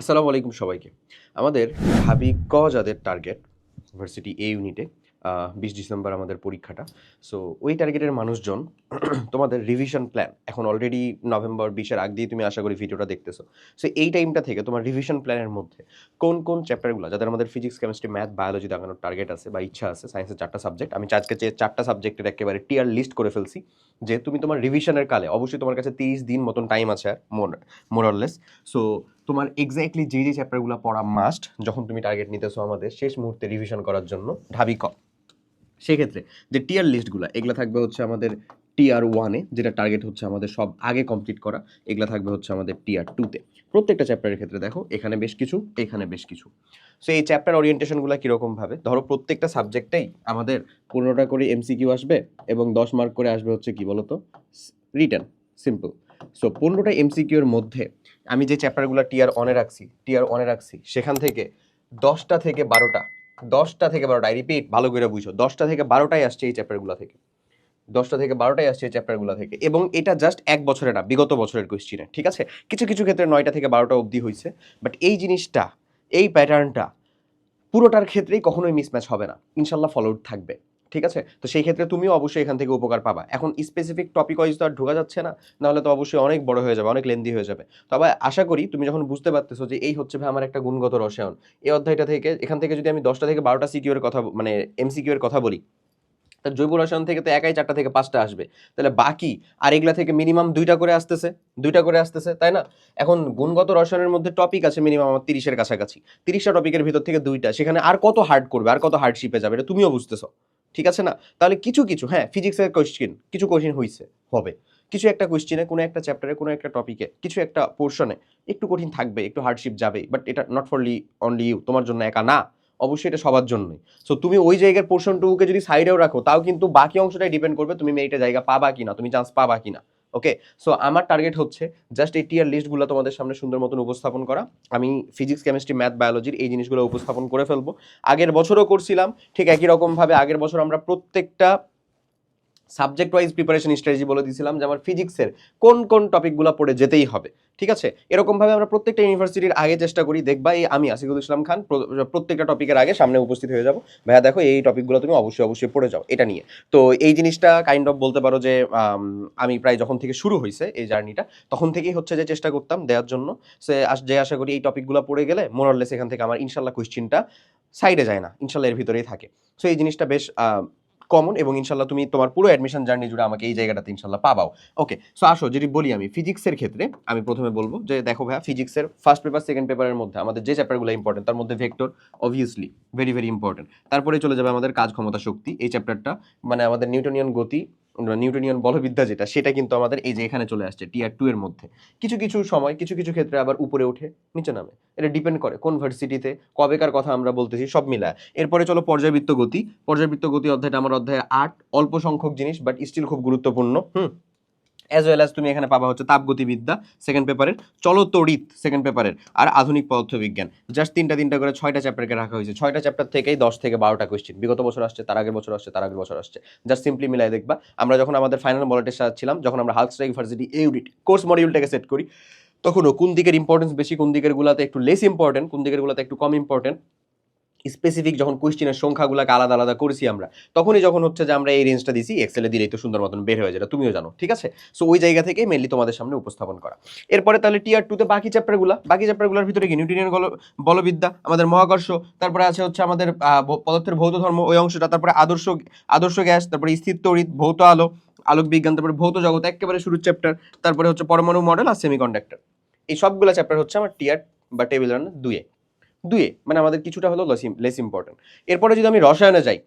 আসসালামু আলাইকুম সবাইকে। আমাদের ঢাবি ক যাদের টার্গেট ভার্সিটি এ ইউনিটে বিশ ডিসেম্বর আমাদের পরীক্ষাটা। সো ওই টার্গেটের মানুষজন তোমাদের রিভিশন প্ল্যান এখন অলরেডি নভেম্বর বিশের আগ দিয়ে তুমি আশা করি ভিডিওটা দেখতেছো। সো এই টাইমটা থেকে তোমার রিভিশন প্ল্যানের মধ্যে কোন কোন চ্যাপ্টারগুলো যাদের আমাদের ফিজিক্স কেমিস্ট্রি ম্যাথ বায়োলজি দেখানোর টার্গেট আছে বা ইচ্ছা আছে সায়েন্সের চারটা সাবজেক্ট আমি আজকে যে চারটা সাবজেক্টের একেবারে টিয়ার লিস্ট করে ফেলছি, যে তুমি তোমার রিভিশনের কালে, অবশ্যই তোমার কাছে তিরিশ দিন মতন টাইম আছে আর মোর মোরলেস সো তোমার এক্স্যাক্টলি যে যে চ্যাপ্টারগুলো পড়া মাস্ট যখন তুমি টার্গেট নিতেছো আমাদের, শেষ মুহূর্তে রিভিশন করার জন্য ঢাবি ক। সেক্ষেত্রে যে টিয়ার লিস্টগুলো এগুলো থাকবে হচ্ছে আমাদের টিআর ওয়ানে যেটা টার্গেট হচ্ছে আমাদের সব আগে কমপ্লিট করা, এগুলো থাকবে হচ্ছে আমাদের টিআর টুতে প্রত্যেকটা চ্যাপ্টারের ক্ষেত্রে দেখো, এখানে বেশ কিছু, এখানে বেশ কিছু। সো এই চ্যাপ্টার ওরিয়েন্টেশনগুলো কীরকমভাবে ধরো প্রত্যেকটা সাবজেক্টেই আমাদের পনেরোটা করে এমসিকিউ আসবে এবং দশ মার্ক করে আসবে হচ্ছে কি বলতো? রিটার্ন সিম্পল সো পনেরোটা এমসিকিউর মধ্যে আমি যে চ্যাপ্টারগুলো টিয়ার অনে রাখছি টিয়ার অনে রাখছি, সেখান থেকে দশটা থেকে বারোটা, দশটা থেকে বারোটা আই রিপিট ভালো করে বুঝো, দশটা থেকে বারোটাই আসছে এই চ্যাপ্টারগুলো থেকে। দশটা থেকে বারোটাই আসছে এই চ্যাপ্টারগুলো থেকে এবং এটা জাস্ট এক বছরের না, বিগত বছরের কোয়েশ্চিনে ঠিক আছে? কিছু কিছু ক্ষেত্রে নয়টা থেকে বারোটা অবধি হয়েছে বাট এই জিনিসটা, এই প্যাটার্নটা পুরোটার ক্ষেত্রেই কখনোই মিসম্যাচ হবে না, ইনশাল্লাহ ফলোড থাকবে। ঠিক আছে? তো সেই ক্ষেত্রে তুমিও অবশ্যই এখান থেকে উপকার পাবা। এখন স্পেসিফিক টপিক ওয়াইজ তো আর ঢোকা যাচ্ছে না, নাহলে তো অবশ্যই অনেক বড় হয়ে যাবে, অনেক লেন্দি হয়ে যাবে। তবে আশা করি তুমি যখন বুঝতে পারতেছো যে এই হচ্ছে ভাই আমার একটা গুণগত রসায়ন, এই অধ্যায়টা থেকে, এখান থেকে যদি আমি দশটা থেকে বারোটা সিকিউ এর কথা মানে এমসিকিউ এর কথা বলি তার জৈব রসায়ন থেকে তো একাই চারটা থেকে পাঁচটা আসবে। তাহলে বাকি আর এগুলা থেকে মিনিমাম দুইটা করে আসতেছে, দুইটা করে আসতেছে, তাই না? এখন গুণগত রসায়নের মধ্যে টপিক আছে মিনিমাম আমার তিরিশের কাছাকাছি। তিরিশটা টপিকের ভিতর থেকে দুইটা, সেখানে আর কত হার্ড করবে, আর কত হার্ডশিপে যাবে, এটা তুমিও বুঝতেছো। ঠিক আছে না? তাহলে কিছু কিছু হ্যাঁ ফিজিক্সের কোয়েশ্চেন কিছু কোয়েশ্চেন হয়েছে হবে। কিছু একটা কোয়েশ্চেনে কোনো একটা চ্যাপ্টারে কোনো একটা টপিকে কিছু একটা পোর্শনে একটু কঠিন থাকবে, একটু হার্ডশিপ যাবে বাট এটা নট ফরলি অনলি ইউ তোমার জন্য একা না। অবশ্যই এটা সবার জন্যই। সো তুমি ওই জায়গার পোর্শনটুকুকে যদি সাইডেও রাখো, তাও কিন্তু বাকি অংশটাই ডিপেন্ড করবে তুমি মেয়েটা জায়গা পাবা কিনা, তুমি চান্স পাবা কিনা। ওকে সো আমার টার্গেট হচ্ছে জাস্ট এই টিয়ার লিস্টগুলো তোমাদের সামনে সুন্দর মতন উপস্থাপন করা। আমি ফিজিক্স কেমিস্ট্রি ম্যাথ বায়োলজির এই জিনিসগুলো উপস্থাপন করে ফেলব। আগের বছরও করছিলাম, ঠিক একই রকমভাবে আগের বছর আমরা প্রত্যেকটা সাবজেক্ট ওয়াইজ প্রিপারেশন স্ট্র্যাটেজি বলে দিয়েছিলাম যে আমার ফিজিক্সের কোন কোন টপিকগুলো পড়ে যেতেই হবে, ঠিক আছে? এরকমভাবে আমরা প্রত্যেকটা ইউনিভার্সিটির আগে চেষ্টা করি, দেখবা এই আমি আসিফুল ইসলাম খান প্রত্যেকটা টপিকের আগে সামনে উপস্থিত হয়ে যাব। ভাইয়া দেখো এই টপিকগুলো তুমি অবশ্যই অবশ্যই পড়ে যাও, এটা নিয়ে। তো এই জিনিসটা কাইন্ড অফ বলতে পারো যে, আমি প্রায় যখন থেকে শুরু হয়েছে এই জার্নিটা তখন থেকেই হচ্ছে যে চেষ্টা করতাম দেওয়ার জন্য। সে যে আশা করি এই টপিকগুলো পড়ে গেলে মোরাললেস এখান থেকে আমার ইনশাল্লাহ কোয়েশ্চিনটা সাইডে যায় না ইনশাল্লাহ এর ভিতরেই থাকে। সো এই জিনিসটা বেশ কমন এবং ইনশাল্লাহ তুমি তোমার পুরো অ্যাডমিশন জার্নি জুড়ে আমাকে এই জায়গাটাতে ইনশাল্লাহ পাবাও। ওকে সো আসো, যদি বলি আমি ফিজিক্সের ক্ষেত্রে, আমি প্রথমে বলব যে দেখো ভাইয়া ফিজিক্সের ফার্স্ট পেপার সেকেন্ড পেপারের মধ্যে আমাদের যে চ্যাপ্টারগুলো ইম্পর্টেন্ট তার মধ্যে vector obviously very very important তারপরে চলে যাবে আমাদের কাজ ক্ষমতা শক্তি, এই চ্যাপ্টারটা মানে আমাদের নিউটনিয়ান গতি নিউটনিয়ান বলবিদ্যা যেটা, সেটা কিন্তু আমাদের এই যে এখানে চলে আসছে টিয়ার টু এর মধ্যে। কিছু কিছু সময়, কিছু কিছু ক্ষেত্রে আবার উপরে ওঠে, নিচে নামে। এটা ডিপেন্ড করে কোন ভার্সিটিতে কবেকার কথা আমরা বলতেছি, সব মিলা এরপরে চলো পর্যাবৃত্ত গতি। পর্যাবৃত্ত গতি অধ্যায়টা আমার অধ্যায় আট, অল্প সংখ্যক জিনিস বাট স্টিল খুব গুরুত্বপূর্ণ, হুম? অ্যাজ ওয়েল অ্যাজ তুমি এখানে পাবা হচ্ছে তাপগতিবিদ্যা সেকেন্ড পেপারের চলতড়িৎ সেকেন্ড পেপারের আর আধুনিক পদার্থবিজ্ঞান। জাস্ট তিনটা তিনটা করে ছয়টা চ্যাপ্টারকে রাখা হয়েছে। ছয়টা চ্যাপ্টার থেকেই দশ থেকে বারোটা কোয়েশ্চেন বিগত বছর আসছে, তার আগের বছর আসছে, তার আগের বছর আসছে। জাস্ট সিম্পলি মিলাই দেখবা। আমরা যখন আমাদের ফাইনাল মডেলটের সাজাচ্ছিলাম যখন আমরা হালস্টার ইউনিভার্সিটি ইউনিট কোর্স মডিউলটাকে সেট করি, তখনও কোন দিকের ইম্পর্টেন্স বেশি, কোন দিকের গুলাতে একটু লেস ইম্পর্টেন্ট কোন দিকের গুলাতে একটু কম ইম্পর্টেন্ট স্পেসিফিক যখন কোয়েশ্চেনের সংখ্যাগুলোকে আলাদা আলাদা করেছি আমরা, তখনই যখন হচ্ছে যে আমরা এই রেঞ্জটা দিছি এক্সেলে দিলেই তো সুন্দর মতন বের হয়ে যায় তুমিও জানো, ঠিক আছে? সো ওই জায়গা থেকে মেনলি তোমাদের সামনে উপস্থাপন করা। এরপরে তাহলে টিয়ার টুতে বাকি চ্যাপ্টারগুলো বাকি চ্যাপ্টারগুলোর ভিতরে কি? নিউট্রিনিয়ান বলবিদ্যা, আমাদের মহাকর্ষ, তারপরে আছে হচ্ছে আমাদের পদার্থের ভৌত ধর্ম, ওই অংশটা, তারপরে আদর্শ আদর্শ গ্যাস, তারপরে স্থির তড়িৎ, ভৌত আলো, আলোক বিজ্ঞান, তারপরে ভৌত জগৎ, একেবারে শুরুর চ্যাপ্টার তারপরে হচ্ছে পরমাণু মডেল আর সেমিকন্ডাক্টর এই সবগুলো চ্যাপ্টার হচ্ছে আমার টিয়ার বা টেবিল রান দুয়ে দুয়ে মানে আমাদের কিছুটা হলো লেস ইম্পর্টেন্ট এরপরে যদি আমি রসায়নে যাই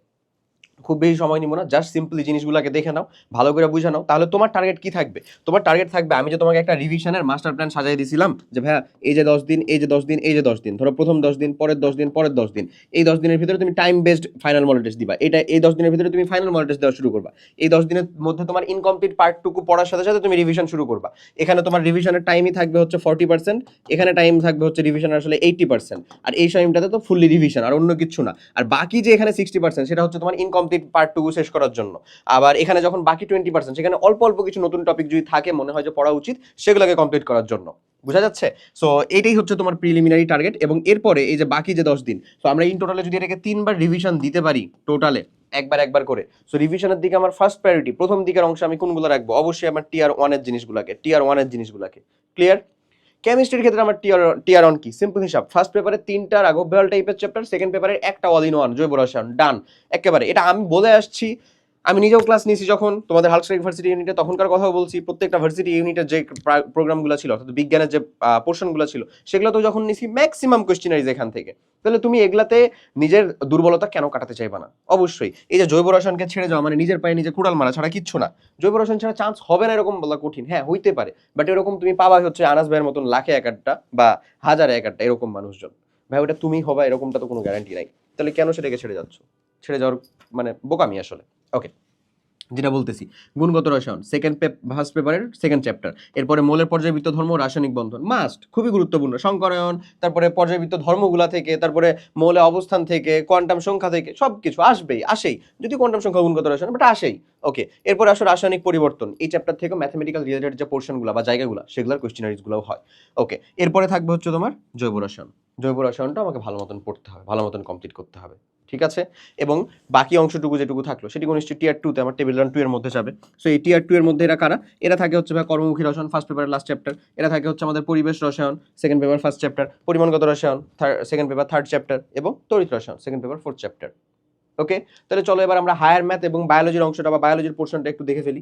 খুব বেশি সময় নিব না জাস্ট সিম্পলি জিনিসগুলোকে দেখে নাও, ভালো করে বুঝে নাও, তাহলে তোমার টার্গেট কি থাকবে? তোমার টার্গেট থাকবে, আমি যে তোমাকে একটা রিভিশনের মাস্টার প্ল্যান সাজিয়ে দিয়েছিলাম যে ভাইয়া, এই যে দশ দিন, এই যে দশ দিন, এই যে দশ দিন, ধরো প্রথম দশ দিন, পরের দশ দিন, পরের দশ দিন, এই দশ দিনের ভিতরে তুমি টাইম বেসড ফাইনাল মডেল দিবা, এটা, এই দশ দিনের ভিতরে তুমি ফাইনাল মডেল দেওয়া শুরু করবা, এই দশ দিনের মধ্যে তোমার ইনকমপ্লিট পার্টটুকু পড়ার সাথে সাথে তুমি রিভিশন শুরু করবা, এখানে তোমার রিভিশনের টাইমই থাকবে হচ্ছে ফর্টি পার্সেন্ট এখানে টাইম থাকবে হচ্ছে রিভিশন আসলে এইটি পার্সেন্ট আর এই টাইমটাতে তো ফুললি রিভিশন আর অন্য কিছু না, আর বাকি যে এখানে সিক্সটি পার্সেন্ট সেটা হচ্ছে তোমার ইনকমপ্লিট পার্টটুকু শেষ করার জন্য। আবার এখানে যখন বাকি টোয়েন্টি পার্সেন্ট সেখানে অল্প অল্প কিছু নতুন টপিক যদি থাকে, মনে হয় যে পড়া উচিত, সেগুলোকে কমপ্লিট করার জন্য। বোঝা যাচ্ছে? সো এটাই হচ্ছে তোমার প্রিলিমিনারি টার্গেট এবং এরপরে এই যে বাকি যে দশ দিন তো আমরা ইন টোটালে যদি এটাকে তিনবার রিভিশন দিতে পারি টোটালে একবার একবার করে সো রিভিশনের দিকে আমার ফার্স্ট প্রায়োরিটি প্রথম দিকের অংশে আমি কোনগুলো রাখব? অবশ্যই আমার টিয়ার ওয়ানের জিনিসগুলোকে টিয়ার ওয়ানের জিনিসগুলোকে। ক্লিয়ার কেমিস্ট্রির ক্ষেত্রে আমার টিয়ার টিয়ার অন কি? সিম্পল হিসাব। ফার্স্ট পেপারে তিনটা রাঘব টাইপের চ্যাপ্টার সেকেন্ড পেপারে একটা অল ইন ওয়ান জৈব রসায়ন ডান একেবারে, এটা আমি বলে আসছি আমি নিজেও ক্লাস নিয়েছি যখন, তোমাদের হালস্টার ইউনিভার্সিটি ইউনিটে তখনকার কথাও বলছি, প্রত্যেকটা ভার্সিটি ইউনিটের যে প্রোগ্রামগুলো ছিল, অর্থাৎ বিজ্ঞানের যে পোর্শনগুলো ছিল, সেগুলো তো যখন নিছি ম্যাক্সিমাম কোয়েশ্চেনারিজ এখান থেকে। তাহলে তুমি এগুলাতে নিজের দুর্বলতা কেন কাটাতে চাইবে না? অবশ্যই। এই যে জৈব রসায়নকে ছেড়ে যাওয়া মানে নিজের পায়ে নিজে কুড়াল মারা ছাড়া কিচ্ছু না। জৈব রসায়ন ছাড়া চান্স হবে না এরকম বলা কঠিন। হ্যাঁ হইতে পারে। বাট এরকম তুমি পাবা হচ্ছে আনাস ভাইয়ের মতন লাখে এক একটা বা হাজারে এক একটা এরকম মানুষজন। ভাই, ওটা তুমি হবা, এরকমটা তো কোনো গ্যারান্টি নাই। তাহলে কেন সেটাকে ছেড়ে যাচ্ছ? ছেড়ে যাওয়ার মানে বোকামি আসলে। ওকে যেটা বলতেছি, গুণগত রসায়ন সেকেন্ড ফার্স্ট পেপারের সেকেন্ড চ্যাপ্টার এরপরে মৌলের পর্যায়বৃত্ত ধর্ম রাসায়নিক বন্ধন মাস্ট খুবই গুরুত্বপূর্ণ সংকরায়ন তারপরে পর্যায়বৃত্ত ধর্মগুলা থেকে, তারপরে মৌলে অবস্থান থেকে কোয়ান্টাম সংখ্যা থেকে সব কিছু আসবেই, আসেই, যদি কোয়ান্টাম সংখ্যা গুণগত রসায়ন বাট আসেই ওকে এরপরে আসো রাসায়নিক পরিবর্তন, এই চ্যাপ্টার থেকে ম্যাথমেটিক্যাল রিলেটেড যে পোর্শনগুলো বা জায়গাগুলো, সেগুলোর কোয়েশ্চেনারিজগুলোও হয় ওকে এরপরে থাকবে হচ্ছে তোমার জৈব রসায়ন জৈব রসায়নটা আমাকে ভালো মতন পড়তে হবে, ভালো মতন কমপ্লিট করতে হবে, ঠিক আছে? এবং বাকি অংশটুকু যেটুকু থাকল, সেটিকে নিশ্চয়ই টিয়ার টুতে আমার টেবিল রান টু এর মধ্যে যাবে। সো এই টিয়ার টু এর মধ্যে এরা কারা? এরা থাকে হচ্ছে ভাই কর্মমুখী রসায়ন ফার্স্ট পেপার লাস্ট চ্যাপ্টার এরা থাকে হচ্ছে আমাদের পরিবেশ রসায়ন সেকেন্ড পেপার ফার্স্ট চ্যাপ্টার পরিমাণগত রসায়ন সেকেন্ড পেপার থার্ড চ্যাপ্টার এবং তড়িৎ রসায়ন second paper fourth chapter okay তাহলে চলো এবার আমরা হায়ার ম্যাথ এবং বায়োলজির অংশটা বা বায়োলজির পোর্শনটা একটু দেখে ফেলি।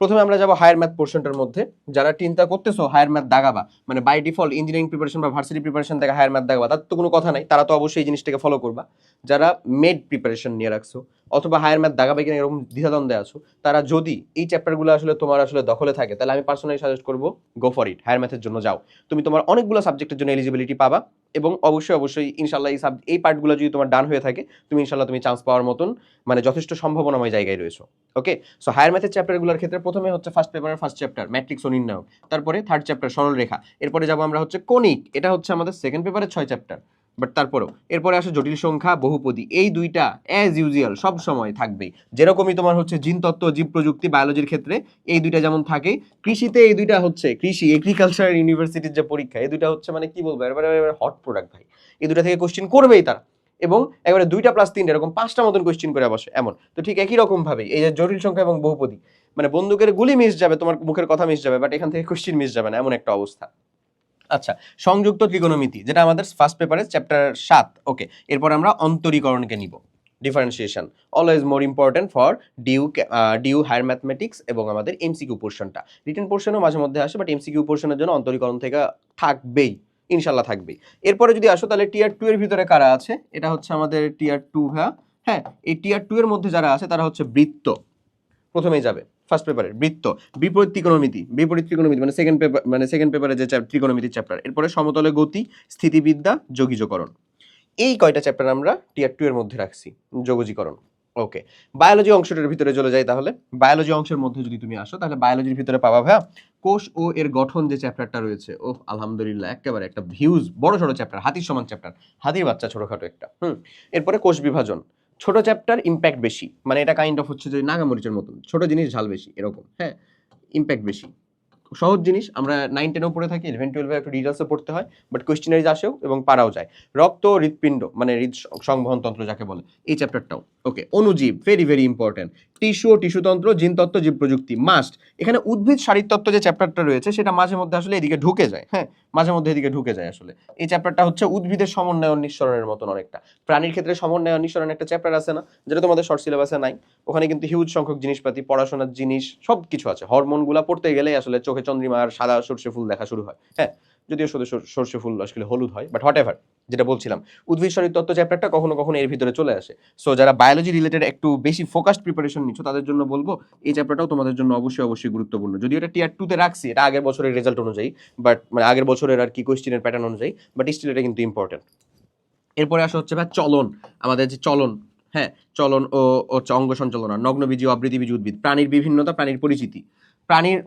প্রথমে আমরা যাব হায়ার ম্যাথ পোর্শনটার মধ্যে। যারা চিন্তা করতেছো হায়ার ম্যাথ দাগাবা মানে বাই ডিফল্ট ইঞ্জিনিয়ারিং প্রিপারেশন বা ভার্সিটি প্রিপারেশন থেকে হায়ার ম্যাথ দাগাবা, তার তো কোনো কথা নাই, তারা তো অবশ্যই এই জিনিসটাকে ফলো করবা। যারা মেড প্রিপারেশন নিয়ে রাখছো অথবা হায়ার ম্যাথ দাগাবে কিনা এরকম দ্বিধাদ্বন্দ্বে আছো, তারা যদি এই চ্যাপ্টারগুলো আসলে তোমার আসলে দখলে থাকে, তাহলে আমি পার্সোনালি সাজেস্ট করব গো ফর ইট হায়ার ম্যাথের জন্য যাও। তুমি তোমার অনেকগুলো সাবজেক্টের জন্য এলিজিবিলিটি পাবা এবং অবশ্যই অবশ্যই ইনশাল্লাহ এই সাব এই পার্টগুলো যদি তোমার ডান হয়ে থাকে, তুমি ইনশাল্লাহ তুমি চান্স পাওয়ার মতন মানে যথেষ্ট সম্ভাবনাময় জায়গায় রয়েছো। ওকে সো হায়ার ম্যাথের চ্যাপ্টারগুলোর ক্ষেত্রে প্রথমে হচ্ছে ফার্স্ট পেপারের ফার্স্ট চ্যাপ্টার ম্যাট্রিক্স ও নির্ণায়ক। তারপরে থার্ড চ্যাপ্টার সরল রেখা এরপরে যাব আমরা হচ্ছে কনিক এটা হচ্ছে আমাদের সেকেন্ড পেপারের ছয় চ্যাপ্টার বাট তারপরেও, এরপরে আসে জটিল সংখ্যা, বহুপদী। এই দুইটা অ্যাজ ইউজুয়াল সব সময় থাকবেই। যেরকমই তোমার হচ্ছে জিনতত্ত্ব জীব প্রযুক্তি বায়োলজির ক্ষেত্রে, এই দুইটা যেমন থাকে, কৃষিতে এই দুইটা হচ্ছে কৃষি এগ্রিকালচার ইউনিভার্সিটির যে পরীক্ষা, এই দুইটা হচ্ছে মানে কি বলব এবারে হট প্রোডাক্ট ভাই। এই দুইটা থেকে কোশ্চিন করবেই তারা। এবং এবারে দুইটা প্লাস তিনটা, এরকম পাঁচটা মতন কোশ্চিন করে বসে, এমন। তো ঠিক একই রকম ভাবে এই যে জটিল সংখ্যা এবং বহুপদী মানে বন্দুকের গুলি মিস যাবে, তোমার মুখের কথা মিস যাবে বাট এখান থেকে কোশ্চিন মিস যাবে না, এমন একটা অবস্থা। আচ্ছা সংযুক্ত ত্রিকোণমিতি, যেটা আমাদের ফার্স্ট পেপারে চ্যাপ্টার সাত ওকে এরপর আমরা অন্তরীকরণকে নিব differentiation always more important for DU DU higher mathematics এবং আমাদের এমসিকিউ পোর্শনটা রিটেন পোর্শনও মাঝে মধ্যে আসে বাট এমসিকিউ পোর্শনের জন্য অন্তরীকরণ থেকে থাকবেই ইনশাল্লাহ থাকবেই। এরপরে যদি আসো, তাহলে টিয়ার টু এর ভিতরে কারা আছে? এটা হচ্ছে আমাদের টিয়ার টু হ্যাঁ হ্যাঁ এই টিয়ার টু এর মধ্যে যারা আছে, তারা হচ্ছে বৃত্ত, প্রথমেই যাবে। ফার্স্ট পেপারে বৃত্ত, বিপরীত ত্রিকোণমিতি বিপরীত ত্রিকোণমিতি মানে সেকেন্ড পেপার মানে সেকেন্ড পেপারে যে ত্রিকোণমিতির চ্যাপ্টার এরপরে সমতলে গতি, স্থিতিবিদ্যা, যোগীজকরণ। এই কয়টা চ্যাপ্টার আমরা টিয়ার টু এর মধ্যে রাখছি, যোগজীকরণ। ওকে বায়োলজি অংশটার ভিতরে চলে যাই তাহলে। বায়োলজি অংশের মধ্যে যদি তুমি আসো, তাহলে বায়োলজির ভিতরে পাবা ভাইয়া, কোষ ও এর গঠন যে চ্যাপ্টারটা রয়েছে ও আলহামদুলিল্লাহ, একেবারে একটা ভিউজ বড় ছোট চ্যাপ্টার হাতির সমান চ্যাপ্টার হাতির বাচ্চা ছোটখাটো একটা, হুম। এরপরে কোষ বিভাজন ছোট চ্যাপ্টার ইম্প্যাক্ট বেশি। মানে এটা কাইন্ড অফ হচ্ছে যে নাগামরিচের মতন। ছোট জিনিস ঝাল বেশি, এরকম। হ্যাঁ ইম্প্যাক্ট বেশি। সহজ জিনিস, আমরা নাইন টেনেও পড়ে থাকি ইলেভেন টুয়েলভে একটু ডিটেলসও পড়তে হয় বাট কোয়েশ্চেনারিজ আসেও এবং পারাও যায়। রক্ত হৃৎপিণ্ড মানে হৃদ সংবহন তন্ত্র যাকে বলে, এই চ্যাপ্টারটাও ওকে অনুজীব ভেরি ভেরি ইম্পর্টেন্ট টিস্যু ও টিস্যুতন্ত্র, জিনতত্ত্ব জীব প্রযুক্তি মাস্ট এখানে উদ্ভিদ শারীরতত্ত্ব যে চ্যাপ্টারটা রয়েছে, সেটা মাঝে মধ্যে আসলে এদিকে ঢুকে যায় হ্যাঁ? মাঝে মধ্যে এদিকে ঢুকে যায় আসলে। এই চ্যাপ্টারটা হচ্ছে উদ্ভিদের সমন্বয়ন নিঃসরণের মতন অনেকটা। প্রাণীর ক্ষেত্রে সমন্বয়ন নিঃসরণ একটা চ্যাপ্টার আছে না, যেটা তোমাদের শর্ট সিলেবাসে নাই। ওখানে কিন্তু হিউজ সংখ্যক জিনিসপাতি, পড়াশোনার জিনিস সব কিছু আছে হরমোনগুলা পড়তে গেলেই আসলে চোখে চন্দ্রিমার সাদা সর্ষে ফুল দেখা শুরু হয় হ্যাঁ? যদিও শুধু সর- সর্ষে ফুল আসলে হলুদ হয় বাট হোয়াট এভার যেটা বলছিলাম উদ্ভিদ শরীর তত্ত্ব চ্যাপ্টারটা কখনো কখনো এর ভিতরে চলে আসে। সো যারা বায়োলজি রিলেটেড একটু বেশি ফোকাসড প্রিপারেশন নিচ্ছ, তাদের জন্য বলব, এই চ্যাপ্টারটাও তোমাদের জন্য অবশ্যই অবশ্যই গুরুত্বপূর্ণ। যদি এটা টিয়ার টুতে রাখছি, এটা আগের বছরের রেজাল্ট অনুযায়ী বাট মানে আগের বছরের আর কি কোয়েশ্চেনের প্যাটার্ন অনুযায়ী বাট স্টিল এটা কিন্তু ইম্পর্টেন্ট এরপরে আসা হচ্ছে ভাই চলন, আমাদের যে চলন হ্যাঁ চলন ও হচ্ছে অঙ্গ সঞ্চালনা নগ্নবীজি অবৃতিবীজি উদ্ভিদ, প্রাণীর বিভিন্নতা, প্রাণীর পরিচিতি। প্রাণীর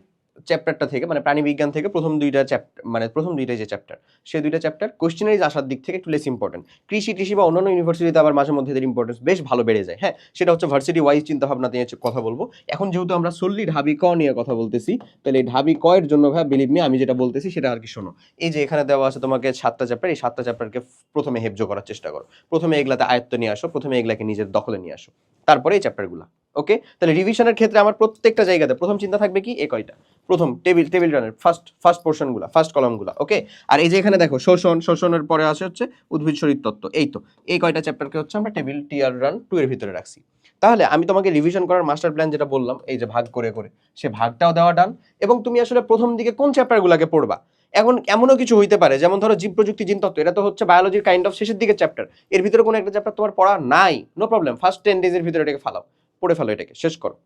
চ্যাপ্টারটা থেকে মানে প্রাণীবিজ্ঞান থেকে প্রথম দুইটা চ্যাপ্টার মানে প্রথম দুইটা যে চ্যাপ্টার সেই দুইটা চ্যাপ্টার কোশ্চেনারিজ আসার দিক থেকে একটু লেস ইম্পর্টেন্ট কৃষি কৃষি বা অন্যান্য ইউনিভার্সিটিতে আবার মাঝে মধ্যে এদের ইম্পর্টেন্স বেশ ভালো বেড়ে যায়। হ্যাঁ সেটা হচ্ছে ভার্সিটি ওয়াইজ চিন্তা ভাবনা নিয়ে কথা বলব। এখন যেহেতু আমরা সল্লি ঢাবি ক নিয়ে কথা বলতেছি, তাহলে এই ঢাবি ক এর জন্য ভাই বিলিভ মি আমি যেটা বলতেছি সেটা আর কি শোনো। এই যে এখানে দেওয়া আছে তোমাকে সাতটা চ্যাপ্টার এই সাতটা চ্যাপ্টারকে প্রথমে হেফজ করার চেষ্টা করো। প্রথমে এগুলাতে আয়ত্ত নিয়ে আসো, প্রথমে এগুলাকে নিজের দখলে নিয়ে আসো। তারপরে এই চ্যাপ্টারগুলো ওকে তাহলে রিভিশনের ক্ষেত্রে আমার প্রত্যেকটা জায়গাতে প্রথম চিন্তা থাকবে কি? এ কয়টা? প্রথম টেবিল টেবিল রানের ফার্স্ট ফার্স্ট পোর্শনগুলো ফার্স্ট কলমগুলো ওকে আর এই যে এখানে দেখো, শোষণ, শোষণের পরে আসে হচ্ছে উদ্ভিদ শরীর তত্ত্ব, এই তো। এই কয়টা চ্যাপ্টারকে হচ্ছে আমরা টেবিল টিআর রান টু এর ভিতরে রাখছি। তাহলে আমি তোমাকে রিভিশন করার মাস্টার প্ল্যান যেটা বললাম, এই যে ভাগ করে করে, সে ভাগটাও দেওয়া ডান এবং তুমি আসলে প্রথম দিকে কোন চ্যাপ্টারগুলোকে পড়বা? এখন এমনও কিছু হইতে পারে, যেমন ধরো জীব প্রযুক্তি জিন তত্ত্ব, এটা তো হচ্ছে বায়োলজির কাইন্ড অফ শেষের দিকে চ্যাপ্টার এর ভিতরে কোনো একটা চ্যাপ্টার তোমার পড়া নাই নো প্রবলেম ফার্স্ট টেন ডেজের ভিতরে এটাকে ফালাও, পড়ে ফেলো এটাকে, শেষ করো।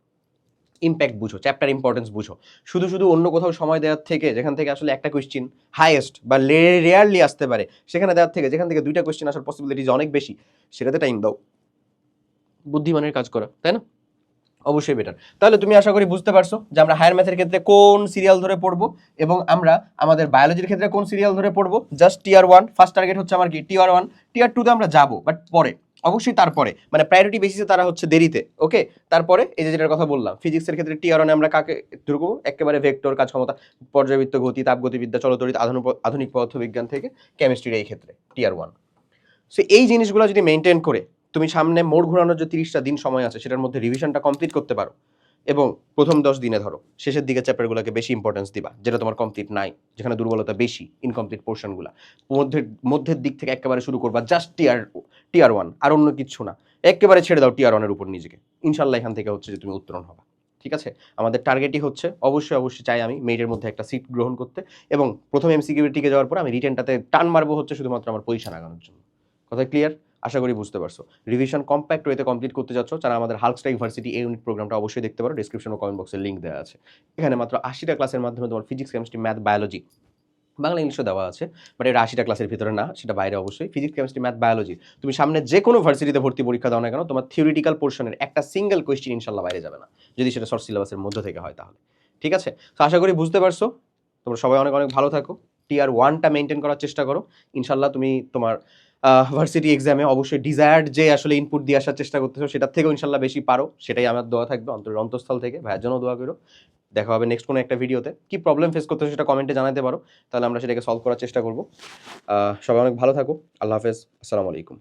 ইম্প্যাক্ট বুঝো চ্যাপ্টার ইম্পর্টেন্স বুঝো। শুধু শুধু অন্য কোথাও সময় দেওয়ার থেকে, যেখান থেকে আসলে একটা কোয়েশ্চিন হাইয়েস্ট বা রেয়ারলি আসতে পারে, সেখানে দেওয়ার থেকে, যেখান থেকে দুইটা কোয়েশ্চিন আসার পসিবিলিটিজ অনেক বেশি, সেটাতে টাইম দাও। বুদ্ধিমানের কাজ করা, তাই না? অবশ্যই বেটার তাহলে তুমি আশা করি বুঝতে পারছ যে আমরা হায়ার ম্যাথের ক্ষেত্রে কোন সিরিয়াল ধরে পড়ব এবং আমরা আমাদের বায়োলজির ক্ষেত্রে কোন সিরিয়াল ধরে পড়ব? Just tier one first target হচ্ছে আমার কি? টিয়ার ওয়ান টিয়ার টুতে আমরা যাব বাট পরে। অবশ্যই তারপরে। মানে প্রায়োরিটি বেসিসে তারা হচ্ছে দেরিতে ওকে তারপরে এই যে যেটার কথা বললাম ফিজিক্সের ক্ষেত্রে টিয়ার ওয়ানে আমরা কাকে ঢুকবো একেবারে ভেক্টর কাজ ক্ষমতা পর্যাবৃত্ত গতি, তাপগতিবিদ্যা চলতরিত আধুনিক পদার্থবিজ্ঞান থেকে কেমিস্ট্রির এই ক্ষেত্রে টিয়ার ওয়ান সো এই জিনিসগুলো যদি মেনটেন করে, তুমি সামনে মোড় ঘোরানোর যে তিরিশটা দিন সময় আছে, সেটার মধ্যে রিভিশনটা কমপ্লিট করতে পারো। এবং প্রথম দশ দিনে ধরো, শেষের দিকে চ্যাপ্টারগুলোকে বেশি ইম্পর্টেন্স দিবা, যেটা তোমার কমপ্লিট নাই, যেখানে দুর্বলতা বেশি ইনকমপ্লিট পোর্শনগুলো মধ্যের মধ্যের দিক থেকে একেবারে শুরু করবা জাস্ট টিয়ার টিয়ার ওয়ান আর অন্য কিছু না। একেবারে ছেড়ে দাও টিয়ার ওয়ানের উপর নিজেকে। ইনশাল্লাহ এখান থেকে হচ্ছে যে তুমি উত্তরণ হবা। ঠিক আছে? আমাদের টার্গেটই হচ্ছে, অবশ্যই অবশ্যই চাই আমি মেয়েদের মধ্যে একটা সিট গ্রহণ করতে এবং প্রথম এমসিকিউ টিকে যাওয়ার পর আমি রিটার্নটাতে টান মারবো হচ্ছে শুধুমাত্র আমার পজিশন আগানোর জন্য। কথা ক্লিয়ার আশা করি বুঝতে পারছ। রিভিশন কম্প্যাক্ট ওয়েতে কমপ্লিট করতে যাচ্ছ, যারা আমাদের হালস্টা ইউনিভার্সিটি এই ইউনিট প্রোগ্রামটা অবশ্যই দেখতে পারো ডিসক্রিপশন ও কমেন্ট বক্সে লিঙ্ক দেওয়া আছে। এখানে মাত্র আশিটা ক্লাসের মাধ্যমে তোমার physics chemistry math biology Bangla ইংলিশও দেওয়া আছে বাট এটা আশিটা ক্লাসের ভিতরে না, সেটা বাইরে অবশ্যই। ফিজিক্স কেমিস্ট্রি ম্যাথ বায়োলজি তুমি সামনে যে কোনো ভার্সিটিতে ভর্তি পরীক্ষা দাও না কেন, তোমার থিওরিটিক্যাল পোর্শনের একটা সিঙ্গেল কোয়েশ্চেন ইনশাল্লাহ বাইরে যাবে না, যদি সেটা শর্ট সিলেবাসের মধ্যে থেকে হয় তাহলে। ঠিক আছে? তো আশা করি বুঝতে পারছ। তোমরা সবাই অনেক অনেক ভালো থাকো। টিয়ার ওয়ানটা মেনটেন করার চেষ্টা করো। ইনশাল্লাহ তুমি তোমার ভার্সিটি এক্সামে অবশ্যই ডিজায়ার্ড যে আসলে ইনপুট দিয়ে আসার চেষ্টা করতেছো, সেটার থেকেও ইনশাল্লাহ বেশি পারো। সেটাই আমার দোয়া থাকবে অন্তর অন্তঃস্থল থেকে। ভাইয়ের জন্য দোয়া করো। দেখা হবে নেক্সট কোনো একটা ভিডিওতে কি প্রবলেম ফেস করতেছো সেটা কমেন্টে জানাতে পারো। তাহলে আমরা সেটাকে সলভ করার চেষ্টা করব। সবাই অনেক ভালো থাকো। আল্লাহ হাফেজ। আসসালামু আলাইকুম।